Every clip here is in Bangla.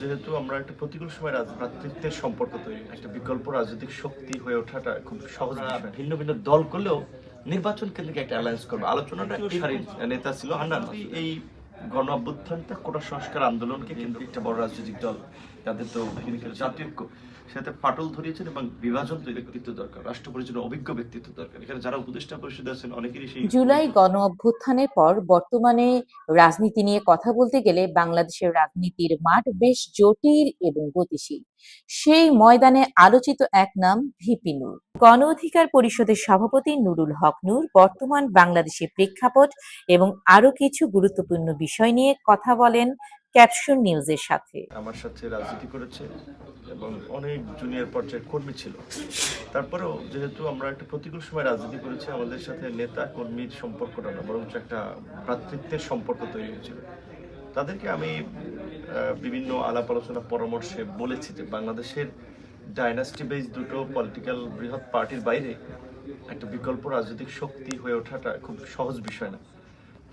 যেহেতু আমরা একটা প্রতিকূল সময় রাজ- সম্পর্ক তৈরি একটা বিকল্প রাজনৈতিক শক্তি হয়ে ওঠাটা খুব সহজ ভিন্ন ভিন্ন দল করলেও নির্বাচন কেন্দ্রিক একটা অ্যালায়েন্স করবে। আলোচনাটা নেতা ছিল হান্নান। এই গণ অভ্যুত্থানটা কোটা সংস্কার আন্দোলনকে কেন্দ্র একটা বড় রাজনৈতিক দল। তাদের তো জাতীয় সাথে ফাটল ধরিয়েছেন এবং বিভাজন তৈরি ব্যক্তিত্ব দরকার রাষ্ট্র পরিচালনা অভিজ্ঞ ব্যক্তিত্ব দরকার। এখানে যারা উপদেষ্টা পরিষদে আছেন, অনেকেরই সেই জুলাই গণ অভ্যুত্থানের পর বর্তমানে রাজনীতি নিয়ে কথা বলতে গেলে বাংলাদেশের রাজনীতির মাঠ বেশ জটিল এবং গতিশীল। সেই ময়দানে আলোচিত এক নাম ভিপি নূর। গণ অধিকার পরিষদের সভাপতি নুরুল হক নূর বর্তমান বাংলাদেশের প্রেক্ষাপট এবং আরও কিছু গুরুত্বপূর্ণ বিষয় নিয়ে কথা বলেন ক্যাপশন নিউজের সাথে। আমার সাথে রাজনীতি করেছে এবং অনেক জুনিয়র পর্যায়ের কর্মী ছিল। তারপরেও যেহেতু আমরা একটা প্রতিকূল সময় রাজনীতি করেছি, আমাদের সাথে নেতা কর্মীর সম্পর্কটা না, বরঞ্চ একটা ভ্রাতৃত্বের সম্পর্ক তৈরি হয়েছিল। তাদেরকে আমি বিভিন্ন আলাপ আলোচনা পরামর্শে বলেছি যে বাংলাদেশের ডাইনাস্টি বেস দুটো পলিটিক্যাল বৃহৎ পার্টির বাইরে একটা বিকল্প রাজনৈতিক শক্তি হয়ে ওঠাটা খুব সহজ বিষয় না।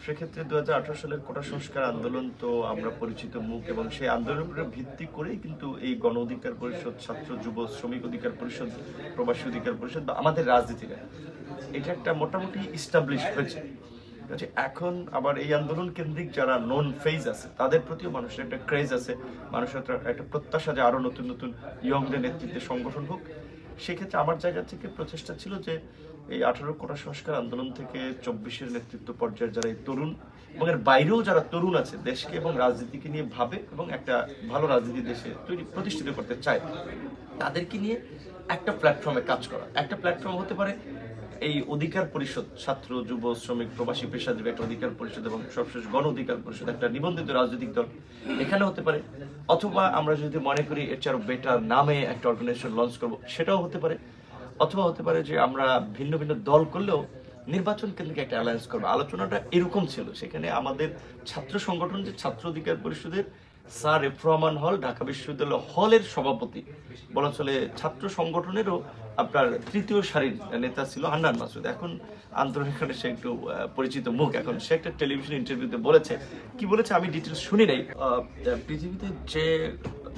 সেক্ষেত্রে দু হাজার আঠারো সালের কোটা সংস্কার আন্দোলন তো আমরা পরিচিত মুখ এবং সেই আন্দোলনের ভিত্তি করেই কিন্তু এই গণ অধিকার পরিষদ, ছাত্র, যুব, শ্রমিক অধিকার পরিষদ, প্রবাসী অধিকার পরিষদ বা আমাদের রাজনীতিটা এটা একটা মোটামুটি ইস্টাবলিশ হয়েছে। এখন আবার এই আন্দোলন কেন্দ্রিক যারা নন ফেজ আছে, তাদের প্রতিও মানুষের একটা ক্রেজ আছে। মানুষের একটা- প্রত্যাশা যে আরও নতুন নতুন, ইয়ংদের নেতৃত্বে সংগঠন হোক। সেক্ষেত্রে আমার জায়গা থেকে প্রচেষ্টা ছিল যে এই আঠারো কোটা সংস্কার আন্দোলন থেকে চব্বিশের নেতৃত্ব পর্যায়ের যারা এই তরুণ এবং এর বাইরেও যারা তরুণ আছে, দেশকে এবং রাজনীতিকে নিয়ে ভাবে এবং একটা ভালো রাজনীতি দেশে তৈরি, প্রতিষ্ঠিত করতে চায়, তাদেরকে নিয়ে একটা প্ল্যাটফর্মে কাজ করা। একটা প্ল্যাটফর্ম হতে পারে এই অধিকার পরিষদ, ছাত্র, যুব, শ্রমিক, প্রবাসী, পেশাজীবী একটা অধিকার পরিষদ এবং সবশেষ গণ অধিকার পরিষদ একটা নিবন্ধিত রাজনৈতিক দল। এখানে হতে পারে, অথবা আমরা যদি মনে করি এর চেয়ে আরও বেটার নামে একটা অর্গানাইজেশন লঞ্চ করব, সেটাও হতে পারে। অথবা হতে পারে যে আমরা ভিন্ন ভিন্ন দল করলেও নির্বাচন কেন্দ্রিক একটা অ্যালায়েন্স করব। আলোচনাটা এরকম ছিল। সেখানে আমাদের ছাত্র সংগঠন যে ছাত্র অধিকার পরিষদের স্যার এফ রহমান হল, ঢাকা বিশ্ববিদ্যালয় হলের সভাপতি বলা চলে ছাত্র সংগঠনেরও আপনার তৃতীয় সারির নেতা ছিল হান্নান মাসুদ। এখন আন্দোলন সে একটু পরিচিত মুখ। এখন সে একটা টেলিভিশন ইন্টারভিউতে বলেছে। কি বলেছে আমি ডিটেলস শুনি নাই। পৃথিবীতে যে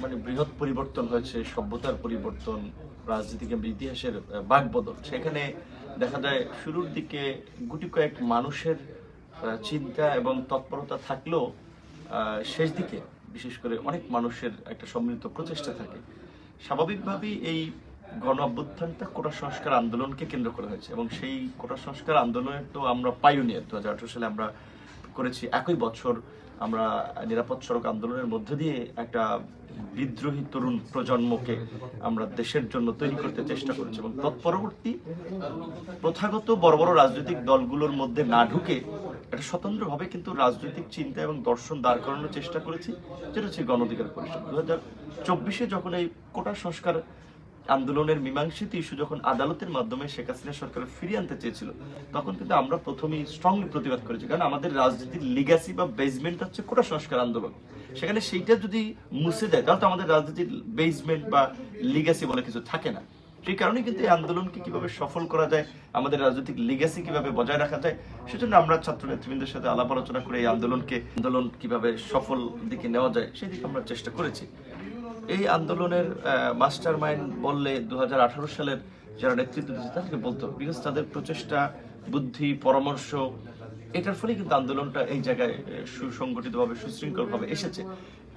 মানে বৃহৎ পরিবর্তন হয়েছে, সভ্যতার পরিবর্তন রাজনীতিক ইতিহাসের বাকবদল সেখানে দেখা যায় শুরুর দিকে গুটি কয়েক মানুষের চিন্তা এবং তৎপরতা থাকলেও শেষ দিকে বিশেষ করে অনেক মানুষের একটা সম্মিলিত প্রচেষ্টা থাকে। স্বাভাবিকভাবেই এই গণ অভ্যুত্থানটা কোটা সংস্কার আন্দোলনকে কেন্দ্র করা হয়েছে এবং সেই কোটা সংস্কার আন্দোলনের তো আমরা পাইওনিয়ার দু হাজার আঠারো সালে আমরা করেছি। একই বছর আমরা নিরাপদ সড়ক আন্দোলনের মধ্যে দিয়ে একটা বিদ্রোহী তরুণ প্রজন্মকে আমরা দেশের জন্য তৈরি করতে চেষ্টা করেছি এবং তৎপরবর্তী প্রথাগত বড় বড় রাজনৈতিক দলগুলোর মধ্যে না ঢুকে একটা স্বতন্ত্রভাবে কিন্তু রাজনৈতিক চিন্তা এবং দর্শন দাঁড় করানোর চেষ্টা করেছি, যেটা হচ্ছে গণ অধিকার পরিষদ। দু হাজার চব্বিশে যখন এই কোটা সংস্কার আন্দোলনের মীমাংসিত ইস্যু যখন আদালতের মাধ্যমে শেখ হাসিনা সরকার ফিরিয়ে আনতে চেয়েছিল, তখন কিন্তু আমরা প্রথমেই স্ট্রংলি প্রতিবাদ করেছি। কারণ আমাদের রাজনীতির লিগাসি বা বেসমেন্ট হচ্ছে কোটা সংস্কার আন্দোলন। সেখানে সেইটা যদি মুছে দেয়, তাহলে তো আমাদের রাজনীতির বেসমেন্ট বা লিগাসি বলে কিছু থাকে না। সেই কারণে কিন্তু এই আন্দোলনকে কীভাবে সফল করা যায়, আমাদের রাজনৈতিক লিগাসি কীভাবে বজায় রাখা যায়, সেজন্য আমরা ছাত্র নেতৃবৃন্দের সাথে আলাপ আলোচনা করে এই আন্দোলনকে, আন্দোলন কীভাবে সফল দিকে নেওয়া যায় সেদিকে আমরা চেষ্টা করেছি। এই আন্দোলনের মাস্টার মাইন্ড বললে দুই হাজার আঠারো সালের যারা নেতৃত্ব দিচ্ছে তাদেরকে বলতে বিকজ তাদের প্রচেষ্টা, বুদ্ধি, পরামর্শ, এটার ফলে কিন্তু আন্দোলনটা এই জায়গায় সুসংগঠিতভাবে, সুশৃঙ্খলভাবে এসেছে।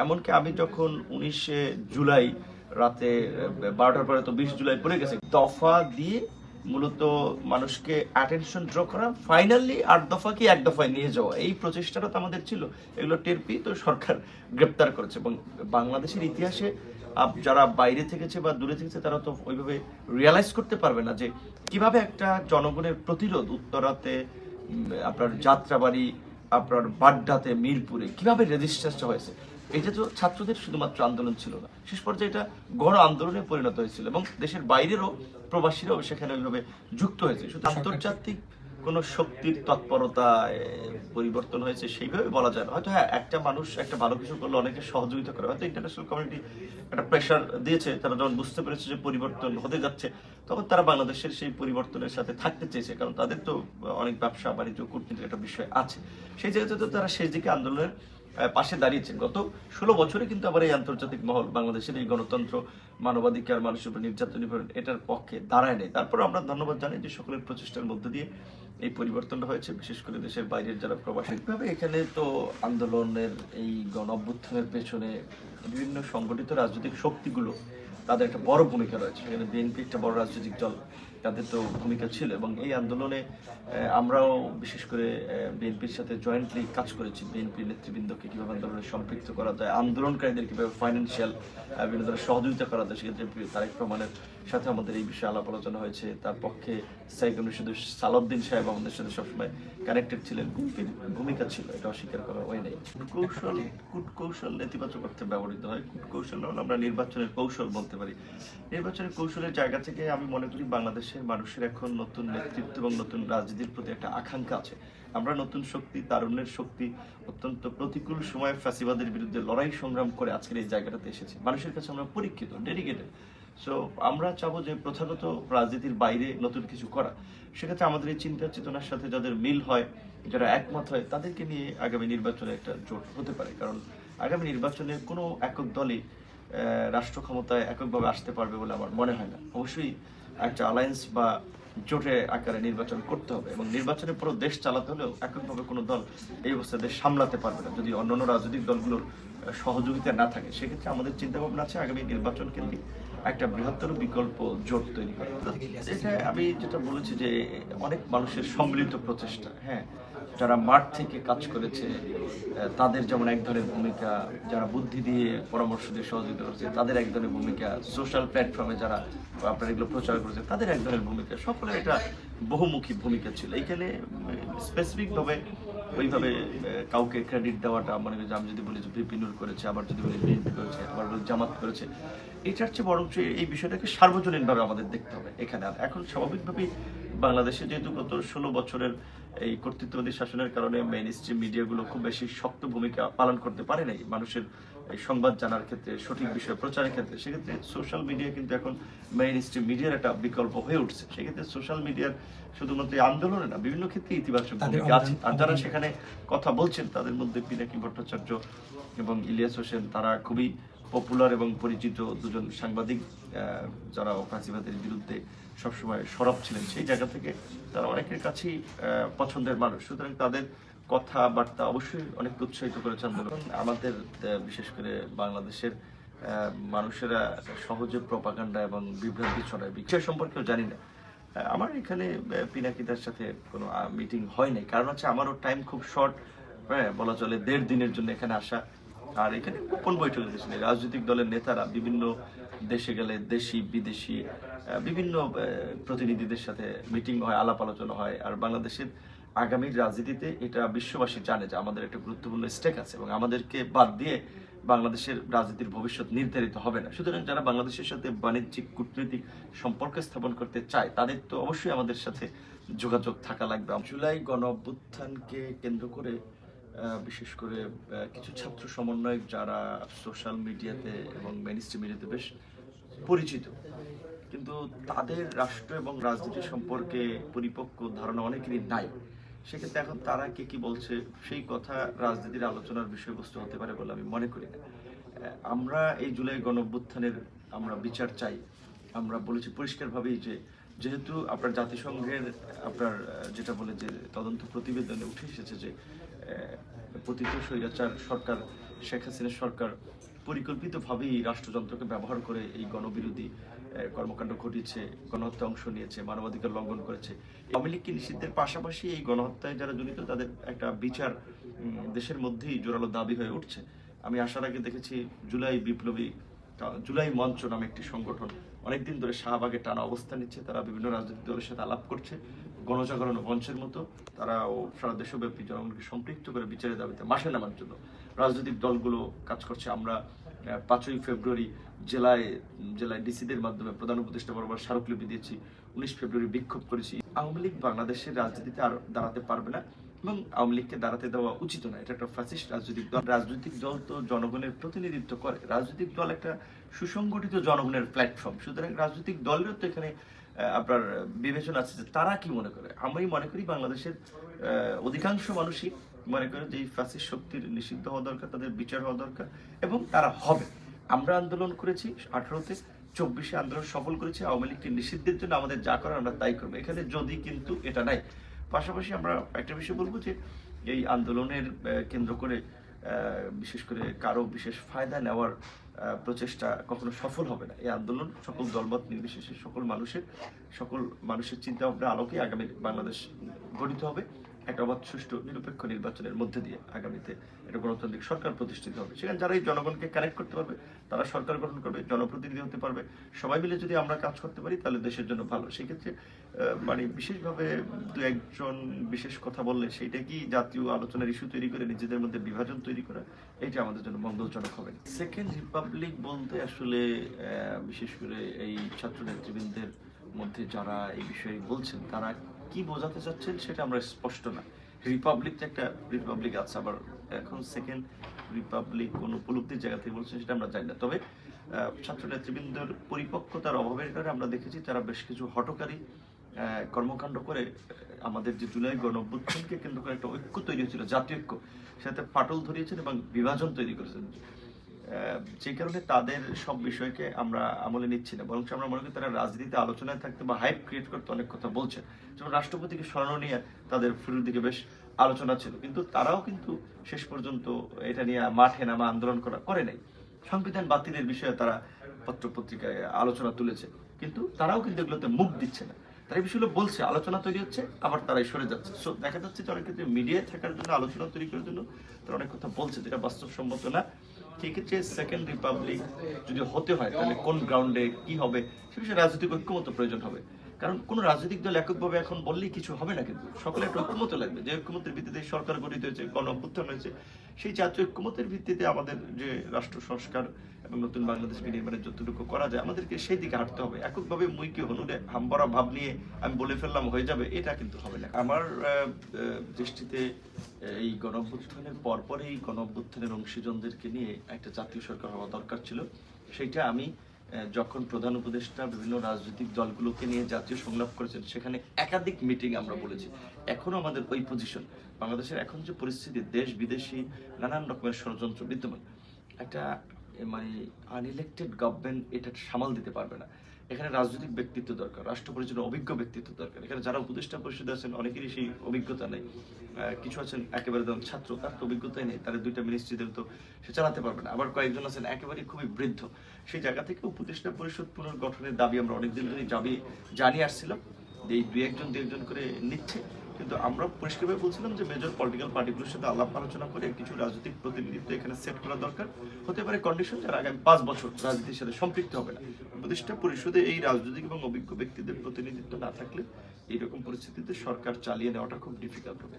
এমনকি আমি যখন উনিশে জুলাই রাতে বারোটার পরে তো বিশ জুলাই পড়ে গেছে, দফা দিয়ে মূলত মানুষকে অ্যাটেনশন ড্র করা ফাইনালি আট দফা কি এক দফায় নিয়ে যাওয়া, এই প্রচেষ্টাটা তো আমাদের ছিল। এগুলো টের পেয়ে তো সরকার গ্রেপ্তার করেছে এবং বাংলাদেশের ইতিহাসে যারা বাইরে থেকেছে বা দূরে থেকেছে, তারা তো ওইভাবে রিয়ালাইজ করতে পারবে না যে কীভাবে একটা জনগণের প্রতিরোধ, উত্তরাতে আপনার যাত্রাবাড়ি, আপনার বাড্ডাতে, মিরপুরে, কীভাবে রেজিস্ট্রেশনটা হয়েছে। এটা তো ছাত্রদের শুধুমাত্র আন্দোলন ছিল না। শেষ পর্যায়ে এটা গণ আন্দোলনে পরিণত হয়েছিল এবং দেশের বাইরেরও প্রবাসীরাও সেখানে ওইভাবে যুক্ত হয়েছে। শুধু আন্তর্জাতিক কোনো শক্তির তৎপরতা পরিবর্তন হয়েছে সেইভাবে বলা যায় না। হয়তো হ্যাঁ একটা মানুষ একটা ভালো কিছু করলে অনেকে সহযোগিতা করে। হয়তো ইন্টারন্যাশনাল কমিউনিটি একটা প্রেশার দিয়েছে তারা যখন বুঝতে পেরেছে যে পরিবর্তন হতে যাচ্ছে তখন তারা বাংলাদেশের সেই পরিবর্তনের সাথে থাকতে চেয়েছে কারণ তাদের তো অনেক ব্যবসা বাণিজ্য কূটনীতির একটা বিষয় আছে। সেই জায়গাতে তো তারা শেষ দিকে আন্দোলনের পাশে দাঁড়িয়েছেন। গত ষোলো বছরে কিন্তু আবার এই আন্তর্জাতিক মহল বাংলাদেশের এই গণতন্ত্র, মানবাধিকার, মানুষের উপর নির্যাতন এটার পক্ষে দাঁড়ায় নেই। তারপর আমরা ধন্যবাদ জানাই যে সকলের প্রচেষ্টার মধ্যে দিয়ে এই পরিবর্তনটা হয়েছে, বিশেষ করে দেশের বাইরের যারা প্রবাসিকভাবে এখানে তো আন্দোলনের এই গণ অভ্যুত্থানের পেছনে বিভিন্ন সংগঠিত রাজনৈতিক শক্তিগুলো তাদের একটা বড় ভূমিকা রয়েছে। সেখানে বিএনপি একটা বড় রাজনৈতিক দল। তাদের তো ভূমিকা ছিল এবং এই আন্দোলনে আমরাও বিশেষ করে বিএনপির সাথে জয়েন্টলি কাজ করেছি। বিএনপির নেতৃবৃন্দকে কীভাবে আন্দোলনে সম্পৃক্ত করা যায়, আন্দোলনকারীদের কীভাবে ফাইন্যান্সিয়াল বিভিন্ন ধরনের সহযোগিতা করা যায়, সেক্ষেত্রে তারেক রহমানের সাথে আমাদের এই বিষয়ে আলাপ আলোচনা হয়েছে। তার পক্ষে কমিটির সদস্য সালাউদ্দিন সাহেব আমাদের সাথে সবসময় কানেক্টেড ছিলেন বিএনপির ভূমিকা ছিল, এটা অস্বীকার করা হয় নাই। কৌশল কূটকৌশল নেতিবাচক অর্থে ব্যবহৃত হয়। কূটকৌশল হল আমরা নির্বাচনের কৌশল বলতে পারি। নির্বাচনের কৌশলের জায়গা থেকে আমি মনে করি বাংলাদেশের মানুষের এখন নতুন নেতৃত্ব এবং নতুন রাজনীতির প্রতি একটা আকাঙ্ক্ষা আছে। আমরা নতুন শক্তি, তারুণ্যের শক্তি, অত্যন্ত প্রতিকূল সময়ে ফ্যাসিবাদের বিরুদ্ধে লড়াই সংগ্রাম করে আজকের এই জায়গাটাতে এসেছি। মানুষের কাছে আমরা পরীক্ষিত, ডেডিকেটেড। সো আমরা চাবো যে প্রথাগত রাজনীতির বাইরে নতুন কিছু করা। সেক্ষেত্রে আমাদের এই চিন্তা চেতনার সাথে যাদের মিল হয়, যারা একমত হয়, তাদেরকে নিয়ে আগামী নির্বাচনে একটা জোট হতে পারে। কারণ আগামী নির্বাচনে কোনো একক দলই রাষ্ট্র ক্ষমতায় এককভাবে আসতে পারবে বলে আমার মনে হয় না। অবশ্যই একটা অ্যালায়েন্স বা জোটে আকারে নির্বাচন করতে হবে এবং নির্বাচনের পুরো দেশ চালাতে হলেও এককভাবে কোনো দল এই অবস্থায় দেশ সামলাতে পারবে না। যদি অন্যান্য রাজনৈতিক দলগুলোর সহযোগিতা না থাকে, সেক্ষেত্রে আমাদের চিন্তাভাবনা আছে আগামী নির্বাচন কেন্দ্রিক একটা বৃহত্তর বিকল্প জোট তৈরি করা। এটা আমি যেটা বলেছি যে অনেক মানুষের সম্মিলিত প্রচেষ্টা হ্যাঁ। যারা মাঠ থেকে কাজ করেছে, তাদের যেমন এক ধরনের ভূমিকা, যারা বুদ্ধি দিয়ে পরামর্শ দিয়ে সহযোগিতা করেছে, তাদের এক ধরনের ভূমিকা সোশ্যাল প্ল্যাটফর্মে যারা আপনার এগুলো প্রচার করেছে, তাদের এক ধরনের ভূমিকা। সকলের একটা বহুমুখী ভূমিকা ছিল। এইখানে স্পেসিফিক ভাবে ওইভাবে কাউকে ক্রেডিট দেওয়াটা মনে আমি যদি বলি যে বিপিনুর করেছে, আবার যদি বলি বিএনপি করেছে, আবার বলি জামাত করেছে, এটার চেয়ে বরঞ্চ এই বিষয়টাকে সার্বজনীনভাবে আমাদের দেখতে হবে এখানে। আর এখন স্বাভাবিকভাবেই বাংলাদেশে যেহেতু গত ষোলো বছরের এই কর্তৃত্ববাদী শাসনের কারণে মেইন স্ট্রিম মিডিয়াগুলো খুব বেশি শক্ত ভূমিকা পালন করতে পারে নাই, মানুষের এই সংবাদ জানার ক্ষেত্রে সঠিক বিষয় প্রচারের ক্ষেত্রে সেক্ষেত্রে সোশ্যাল মিডিয়া কিন্তু এখন মেইন স্ট্রিম মিডিয়ার একটা বিকল্প হয়ে উঠছে। সেক্ষেত্রে সোশ্যাল মিডিয়ার শুধুমাত্র আন্দোলনে না বিভিন্ন ক্ষেত্রে ইতিবাচক ভূমিকা আছে। আর যারা সেখানে কথা বলছেন তাদের মধ্যে পিনাকি ভট্টাচার্য এবং ইলিয়াস হোসেন তারা খুবই পপুলার এবং পরিচিত দুজন সাংবাদিক যারা ফ্যাসিবাদের বিরুদ্ধে সবসময় সরব ছিলেন। সেই জায়গা থেকে তারা অনেকের কাছেই পছন্দের মানুষ। সুতরাং তাদের কথাবার্তা অবশ্যই অনেক উৎসাহিত করেছে আন্দোলন আমাদের বিশেষ করে বাংলাদেশের মানুষেরা সহজে প্রপাগান্ডা এবং বিভ্রান্তি ছড়ায়। বিষয় সম্পর্কেও জানি না। আমার এখানে পিনাকিদার সাথে কোনো মিটিং হয় নাই। কারণ হচ্ছে আমারও টাইম খুব শর্ট হ্যাঁ বলা চলে দেড় দিনের জন্য এখানে আসা। আর এখানে কোন বৈঠক হয়েছিল রাজনৈতিক দলের নেতারা বিভিন্ন দেশে গেলে দেশি, বিদেশি বিভিন্ন প্রতিনিধিদের সাথে মিটিং হয়, আলাপ আলোচনা হয়। আর বাংলাদেশের আগামী রাজনীতিতে এটা বিশ্ববাসী জানে যে আমাদের একটা গুরুত্বপূর্ণ স্টেক আছে এবং আমাদেরকে বাদ দিয়ে বাংলাদেশের রাজনীতির ভবিষ্যৎ নির্ধারিত হবে না। সুতরাং যারা বাংলাদেশের সাথে বাণিজ্যিক কূটনৈতিক সম্পর্ক স্থাপন করতে চায়, তাদের তো অবশ্যই আমাদের সাথে যোগাযোগ থাকা লাগবে। জুলাই গণ অভ্যুত্থানকে কেন্দ্র করে বিশেষ করে কিছু ছাত্র সমন্বয়ক যারা সোশ্যাল মিডিয়াতে এবং মেনিস্ট্রি মিডিয়াতে বেশ পরিচিত, কিন্তু তাদের রাষ্ট্র এবং রাজনীতি সম্পর্কে পরিপক্ক ধারণা অনেকেরই নাই। সেক্ষেত্রে এখন তারা কে কি বলছে, সেই কথা রাজনীতির আলোচনার বিষয়বস্তু হতে পারে বলে আমি মনে করি না। আমরা এই জুলাই গণ অভ্যুত্থানের আমরা বিচার চাই। আমরা বলেছি পরিষ্কারভাবেই যে যেহেতু আপনার জাতিসংঘের, আপনার যেটা বলে যে তদন্ত প্রতিবেদনে উঠে এসেছে যে পতিত স্বৈরাচার সরকার, শেখ হাসিনার সরকার পরিকল্পিতভাবেই রাষ্ট্রযন্ত্রকে ব্যবহার করে এই গণবিরোধী কর্মকাণ্ড ঘটিয়েছে, গণহত্যা অংশ নিয়েছে, মানবাধিকার লঙ্ঘন করেছে। আওয়ামী লীগকে নিষিদ্ধের পাশাপাশি এই গণহত্যায় যারা জড়িত, তাদের একটা বিচার দেশের মধ্যেই জোরালো দাবি হয়ে উঠছে। আমি আসার আগে দেখেছি জুলাই বিপ্লবী জুলাই মঞ্চ নামে একটি সংগঠন, অনেকদিন ধরে শাহবাগে টানা অবস্থান নিচ্ছে, তারা বিভিন্ন রাজনৈতিক দলের সাথে আলাপ করছে। গণজাগরণ মঞ্চের মতো তারা ও সারা দেশব্যাপী জনগণকে সম্পৃক্ত করে বিচারের দাবিতে মাঠে নামার জন্য রাজনৈতিক দলগুলো কাজ করছে। আমরা পাঁচই ফেব্রুয়ারি জেলায় জেলায় ডিসিদের মাধ্যমে প্রধান উপদেষ্টা বরাবর স্মারকলিপি দিয়েছি। উনিশ ফেব্রুয়ারি বিক্ষোভ করেছি। আওয়ামী লীগ বাংলাদেশের রাজনীতিতে আর দাঁড়াতে পারবে না এবং আওয়ামী লীগকে দাঁড়াতে দেওয়া উচিত না এটা একটা ফ্যাসিস্ট রাজনৈতিক দল। রাজনৈতিক দল তো জনগণের প্রতিনিধিত্ব করে। রাজনৈতিক দল একটা সুসংগঠিত জনগণের প্ল্যাটফর্ম সুতরাং রাজনৈতিক দলেরও তো এখানে আপনার বিবেচনা আছে যে তারা কি মনে করে? আমি মনে করি বাংলাদেশের অধিকাংশ মানুষই মনে করে যে এই শক্তির নিষিদ্ধ হওয়া দরকার, তাদের বিচার হওয়া দরকার এবং তারা হবে। আমরা আন্দোলন করেছি আঠারোতে, চব্বিশে আন্দোলন সফল করেছি, আওয়ামী লীগকে নিষিদ্ধের জন্য আমাদের যা করার আমরা তাই করব। এখানে যদি কিন্তু এটা নাই, পাশাপাশি আমরা একটা বিষয় বলব যে এই আন্দোলনের কেন্দ্র করে বিশেষ করে কারও বিশেষ ফায়দা নেওয়ার প্রচেষ্টা কখনো সফল হবে না। এই আন্দোলন সকল দলমত নির্বিশেষে, সকল মানুষের সকল মানুষের চিন্তা ভাবনা আলোকে আগামী বাংলাদেশ গঠিত হবে। একটা অবাধ সুষ্ঠু নিরপেক্ষ নির্বাচনের মধ্যে দিয়ে আগামীতে একটা গণতান্ত্রিক সরকার প্রতিষ্ঠিত হবে। সেখানে যারা এই জনগণকে কানেক্ট করতে পারবে, তারা সরকার গঠন করবে, জনপ্রতিনিধি হতে পারবে। সবাই মিলে যদি আমরা কাজ করতে পারি, তাহলে দেশের জন্য ভালো। সেক্ষেত্রে মানে বিশেষভাবে দু একজন বিশেষ কথা বললে সেইটা কি জাতীয় আলোচনার ইস্যু তৈরি করে, নিজেদের মধ্যে বিভাজন তৈরি করা? এটা আমাদের জন্য মঙ্গলজনক হবে। সেকেন্ড রিপাবলিক বলতে আসলে বিশেষ করে এই ছাত্র নেতৃবৃন্দের মধ্যে যারা এই বিষয়ে বলছেন, তারা কি বোঝাতে চাচ্ছেন সেটা আমরা স্পষ্ট না। রিপাবলিক একটা রিপাবলিক আছে, আবার এখন সেকেন্ড রিপাবলিক কোন উপলব্ধির জায়গা থেকে বলছেন সেটা আমরা জানি না। তবে ছাত্র নেতৃবৃন্দের পরিপক্কতার অভাবের কারণে আমরা দেখেছি তারা বেশ কিছু হটকারী কর্মকাণ্ড করে আমাদের যে জুলাই গণ কেন্দ্র করে একটা ঐক্য তৈরি হয়েছিল, জাতীয় ঐক্য। সাথে ফাটল ধরিয়েছেন এবং বিভাজন তৈরি করেছেন। যে কারণে তাদের সব বিষয়কে আমরা আমলে নিচ্ছি না। বরং আমরা মনে করি তারা রাজনীতিতে আলোচনায় থাকতে বা হাইপ ক্রিয়েট করতে অনেক কথা বলছে যেমন রাষ্ট্রপতিকে স্মরণ নিয়ে তাদের শুরুর দিকে বেশ আলোচনা ছিল। কিন্তু তারাও কিন্তু শেষ পর্যন্ত এটা নিয়ে মাঠে নামা আন্দোলন করা, করে নাই। সংবিধান বাতিলের বিষয়ে তারা পত্র পত্রিকায় আলোচনা তুলেছে। কিন্তু তারাও কিন্তু এগুলোতে মুখ দিচ্ছে না। তারা এই বিষয়গুলো বলছে, আলোচনা তৈরি হচ্ছে, আবার তারাই সরে যাচ্ছে। সো দেখা যাচ্ছে যে অনেক ক্ষেত্রে মিডিয়ায় থাকার জন্য, আলোচনা তৈরি করার জন্য তারা অনেক কথা বলছে, যেটা বাস্তবসম্মত না। সেক্ষেত্রে সেকেন্ড রিপাবলিক যদি হতে হয়, তাহলে কোন গ্রাউন্ডে কি হবে? সে বিষয়ে রাজনৈতিক ঐক্যমত প্রয়োজন হবে। কারণ কোন রাজনৈতিক দল এককভাবে এখন বললেই কিছু হবে না কিন্তু। সকলে একটা ঐক্যমত লাগবে। যে ঐক্যমতের ভিত্তিতে সরকার গঠিত হয়েছে গণ হয়েছে সেই জাতীয় ঐক্যমতের ভিত্তিতে আমাদের যে রাষ্ট্র সংস্কার এবং নতুন বাংলাদেশ বিনির্মাণের যতটুকু করা যায়, আমাদেরকে সেই দিকে হাঁটতে হবে। এককভাবে মুই কি হনুরে হাম্বরা ভাব নিয়ে আমি বলে ফেললাম, হয়ে যাবে, এটা কিন্তু হবে না। আমার দৃষ্টিতে এই গণঅভ্যুত্থানের পরপরই গণঅভ্যুত্থানের গণ অভ্যুত্থানের অংশীজনদেরকে নিয়ে একটা জাতীয় সরকার হওয়া দরকার ছিল। সেইটা আমি যখন প্রধান উপদেষ্টা বিভিন্ন রাজনৈতিক দলগুলোকে নিয়ে জাতীয় সংলাপ করেছেন, সেখানে একাধিক মিটিং আমরা বলেছি। এখনও আমাদের ওই পজিশন বাংলাদেশের এখন যে পরিস্থিতি, দেশ বিদেশি নানান রকমের ষড়যন্ত্র বিদ্যমান। একটা মানে আনইলেক্টেড গভর্নমেন্ট এটা সামাল দিতে পারবে না। এখানে রাজনৈতিক ব্যক্তিত্ব দরকার, রাষ্ট্র পরিচালনার অভিজ্ঞ ব্যক্তিত্ব দরকার। এখানে যারা উপদেষ্টা পরিষদে আছেন, অনেকেরই সেই অভিজ্ঞতা নেই। কিছু আছেন একেবারে যেমন ছাত্র, তার তো অভিজ্ঞতাই নেই তার দুইটা মিনিস্ট্রিদের তো সে চালাতে পারবে না। আবার কয়েকজন আছেন একেবারে খুবই বৃদ্ধ। সেই জায়গা থেকে উপদেষ্টা পরিষদ পুনর্গঠনের দাবি আমরা অনেকদিন ধরে দাবি জানিয়ে আসছিলাম এই দু একজন দু একজন করে নিচ্ছে। কিন্তু আমরা পরিষ্কারভাবে বলছিলাম যে মেজর পলিটিক্যাল পার্টিগুলোর সাথে আলাপ আলোচনা করে কিছু রাজনৈতিক প্রতিনিধিত্ব এখানে সেট করা দরকার। হতে পারে কন্ডিশন যারা আগামী পাঁচ বছর রাজনীতির সাথে সম্পৃক্ত হবে না। প্রতিষ্ঠা পরিষদে এই রাজনৈতিক এবং অভিজ্ঞ ব্যক্তিদের প্রতিনিধিত্ব না থাকলে এইরকম পরিস্থিতিতে সরকার চালিয়ে নেওয়াটা খুব ডিফিকাল্ট হবে।